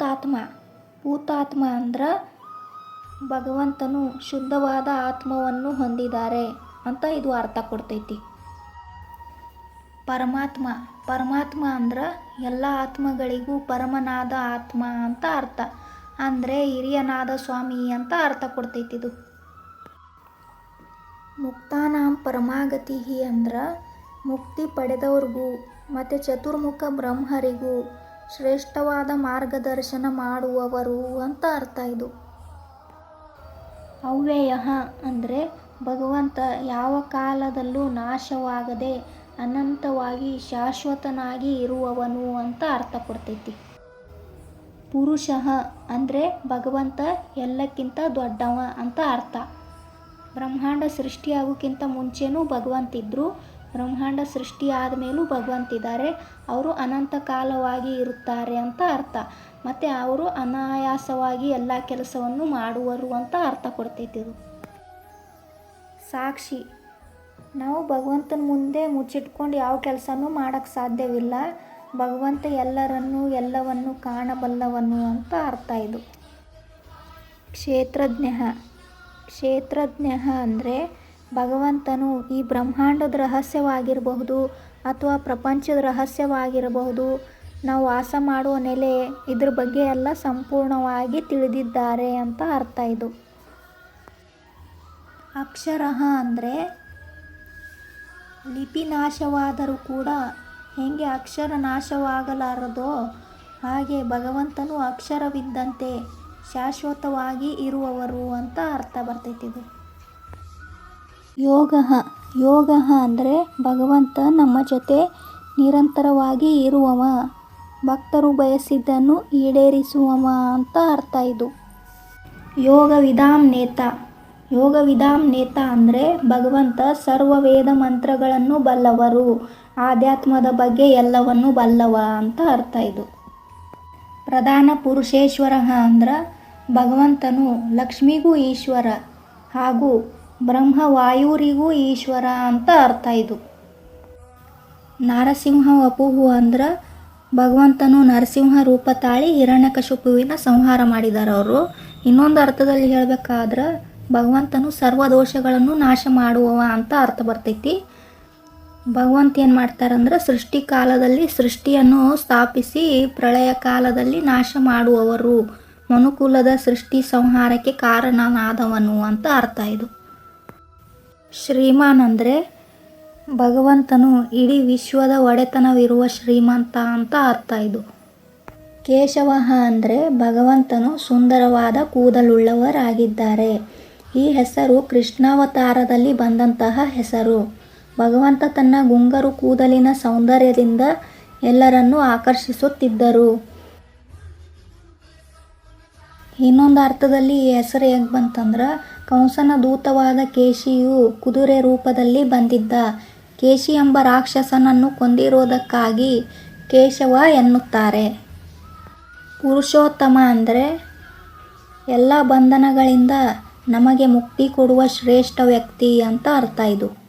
ಭೂತಾತ್ಮ. ಭೂತಾತ್ಮ ಅಂದ್ರೆ ಭಗವಂತನು ಶುದ್ಧವಾದ ಆತ್ಮವನ್ನು ಹೊಂದಿದ್ದಾರೆ ಅಂತ ಇದು ಅರ್ಥ ಕೊಡ್ತೈತಿ. ಪರಮಾತ್ಮ ಪರಮಾತ್ಮ ಅಂದ್ರೆ ಎಲ್ಲ ಆತ್ಮಗಳಿಗೂ ಪರಮನಾದ ಆತ್ಮ ಅಂತ ಅರ್ಥ. ಅಂದರೆ ಹಿರಿಯನಾದ ಸ್ವಾಮಿ ಅಂತ ಅರ್ಥ ಕೊಡ್ತೈತಿ ಇದು. ಮುಕ್ತಾನಾಂ ಪರಮಾಗತಿ ಅಂದ್ರೆ ಮುಕ್ತಿ ಪಡೆದವ್ರಿಗೂ ಮತ್ತು ಚತುರ್ಮುಖ ಬ್ರಹ್ಮರಿಗೂ ಶ್ರೇಷ್ಠವಾದ ಮಾರ್ಗದರ್ಶನ ಮಾಡುವವರು ಅಂತ ಅರ್ಥ ಇದು. ಅವ್ಯಯ ಅಂದರೆ ಭಗವಂತ ಯಾವ ಕಾಲದಲ್ಲೂ ನಾಶವಾಗದೆ ಅನಂತವಾಗಿ ಶಾಶ್ವತನಾಗಿ ಇರುವವನು ಅಂತ ಅರ್ಥ ಕೊಡ್ತೈತಿ. ಪುರುಷ ಅಂದರೆ ಭಗವಂತ ಎಲ್ಲಕ್ಕಿಂತ ದೊಡ್ಡವ ಅಂತ ಅರ್ಥ. ಬ್ರಹ್ಮಾಂಡ ಸೃಷ್ಟಿಯಾಗೋಕ್ಕಿಂತ ಮುಂಚೆನೂ ಭಗವಂತ ಇದ್ದರು ಬ್ರಹ್ಮಾಂಡ ಸೃಷ್ಟಿ ಆದಮೇಲೂ ಭಗವಂತಿದ್ದಾರೆ ಅವರು ಅನಂತ ಕಾಲವಾಗಿ ಇರುತ್ತಾರೆ ಅಂತ ಅರ್ಥ. ಮತ್ತು ಅವರು ಅನಾಯಾಸವಾಗಿ ಎಲ್ಲ ಕೆಲಸವನ್ನು ಮಾಡುವರು ಅಂತ ಅರ್ಥ ಕೊಡ್ತೈತಿ ಸಾಕ್ಷಿ, ನಾವು ಭಗವಂತನ ಮುಂದೆ ಮುಚ್ಚಿಟ್ಕೊಂಡು ಯಾವ ಕೆಲಸನೂ ಮಾಡೋಕ್ಕೆ ಸಾಧ್ಯವಿಲ್ಲ. ಭಗವಂತ ಎಲ್ಲರನ್ನೂ, ಎಲ್ಲವನ್ನು ಕಾಣಬಲ್ಲವನು ಅಂತ ಅರ್ಥ ಇದು. ಕ್ಷೇತ್ರಜ್ಞ ಕ್ಷೇತ್ರಜ್ಞ ಅಂದರೆ ಭಗವಂತನು ಈ ಬ್ರಹ್ಮಾಂಡದ ರಹಸ್ಯವಾಗಿರಬಹುದು ಅಥವಾ ಪ್ರಪಂಚದ ರಹಸ್ಯವಾಗಿರಬಹುದು. ನಾವು ವಾಸ ಮಾಡುವ ನೆಲೆ ಇದ್ರ ಬಗ್ಗೆ ಎಲ್ಲ ಸಂಪೂರ್ಣವಾಗಿ ತಿಳಿದಿದ್ದಾರೆ ಅಂತ ಅರ್ಥ ಇದು. ಅಕ್ಷರಹ ಅಂದರೆ ಲಿಪಿ ನಾಶವಾದರೂ ಕೂಡ ಹೇಗೆ ಅಕ್ಷರ ನಾಶವಾಗಲಾರದೋ ಹಾಗೆ ಭಗವಂತನು ಅಕ್ಷರವಿದ್ದಂತೆ ಶಾಶ್ವತವಾಗಿ ಇರುವವರು ಅಂತ ಅರ್ಥ ಬರ್ತೈತಿ ಇದು. ಯೋಗ ಯೋಗ ಅಂದರೆ ಭಗವಂತ ನಮ್ಮ ಜೊತೆ ನಿರಂತರವಾಗಿ ಇರುವವ. ಭಕ್ತರು ಬಯಸಿದ್ದನ್ನು ಈಡೇರಿಸುವವ ಅಂತ ಅರ್ಥ ಇದು. ಯೋಗ ವಿಧಾಮ್ ನೇತ. ಯೋಗ ವಿಧಾಮ್ ನೇತ ಅಂದರೆ ಭಗವಂತ ಸರ್ವ ವೇದ ಮಂತ್ರಗಳನ್ನು ಬಲ್ಲವರು. ಆಧ್ಯಾತ್ಮದ ಬಗ್ಗೆ ಎಲ್ಲವನ್ನು ಬಲ್ಲವ ಅಂತ ಅರ್ಥ ಇದು. ಪ್ರಧಾನ ಪುರುಷೇಶ್ವರ ಅಂದ್ರೆ ಭಗವಂತನು ಲಕ್ಷ್ಮಿಗೂ ಈಶ್ವರ ಹಾಗೂ ಬ್ರಹ್ಮವಾಯುರಿಗೂ ಈಶ್ವರ ಅಂತ ಅರ್ಥ ಇದು. ನರಸಿಂಹ ವಪುಹು ಅಂದ್ರೆ ಭಗವಂತನು ನರಸಿಂಹ ರೂಪ ತಾಳಿ ಹಿರಣ್ಯಕಶಿಪುವಿನ ಸಂಹಾರ ಮಾಡಿದ್ದಾರೆ ಅವರು. ಇನ್ನೊಂದು ಅರ್ಥದಲ್ಲಿ ಹೇಳಬೇಕಾದ್ರೆ ಭಗವಂತನು ಸರ್ವ ದೋಷಗಳನ್ನು ನಾಶ ಮಾಡುವವ ಅಂತ ಅರ್ಥ ಬರ್ತೈತಿ. ಭಗವಂತ ಏನು ಮಾಡ್ತಾರಂದ್ರೆ ಸೃಷ್ಟಿ ಕಾಲದಲ್ಲಿ ಸೃಷ್ಟಿಯನ್ನು ಸ್ಥಾಪಿಸಿ ಪ್ರಳಯ ಕಾಲದಲ್ಲಿ ನಾಶ ಮಾಡುವವರು. ಮನುಕುಲದ ಸೃಷ್ಟಿ ಸಂಹಾರಕ್ಕೆ ಕಾರಣನಾದವನು ಅಂತ ಅರ್ಥ ಇದು. ಶ್ರೀಮಾನ್ ಅಂದರೆ ಭಗವಂತನು ಇಡೀ ವಿಶ್ವದ ಒಡೆತನವಿರುವ ಶ್ರೀಮಂತ ಅಂತ ಅರ್ಥ ಇದು. ಕೇಶವ ಅಂದರೆ ಭಗವಂತನು ಸುಂದರವಾದ ಕೂದಲುಳ್ಳವರಾಗಿದ್ದಾರೆ. ಈ ಹೆಸರು ಕೃಷ್ಣಾವತಾರದಲ್ಲಿ ಬಂದಂತಹ ಹೆಸರು. ಭಗವಂತ ತನ್ನ ಗುಂಗರು ಕೂದಲಿನ ಸೌಂದರ್ಯದಿಂದ ಎಲ್ಲರನ್ನೂ ಆಕರ್ಷಿಸುತ್ತಿದ್ದರು. ಇನ್ನೊಂದು ಅರ್ಥದಲ್ಲಿ ಈ ಹೆಸರು ಹೇಗೆ ಬಂತಂದ್ರೆ ಕಂಸನ ದೂತವಾದ ಕೇಶಿಯು ಕುದುರೆ ರೂಪದಲ್ಲಿ ಬಂದಿದ್ದ. ಕೇಶಿ ಎಂಬ ರಾಕ್ಷಸನನ್ನು ಕೊಂದಿರೋದಕ್ಕಾಗಿ ಕೇಶವ ಎನ್ನುತ್ತಾರೆ. ಪುರುಷೋತ್ತಮ ಅಂದರೆ ಎಲ್ಲ ಬಂಧನಗಳಿಂದ ನಮಗೆ ಮುಕ್ತಿ ಕೊಡುವ ಶ್ರೇಷ್ಠ ವ್ಯಕ್ತಿ ಅಂತ ಅರ್ಥ ಇದು.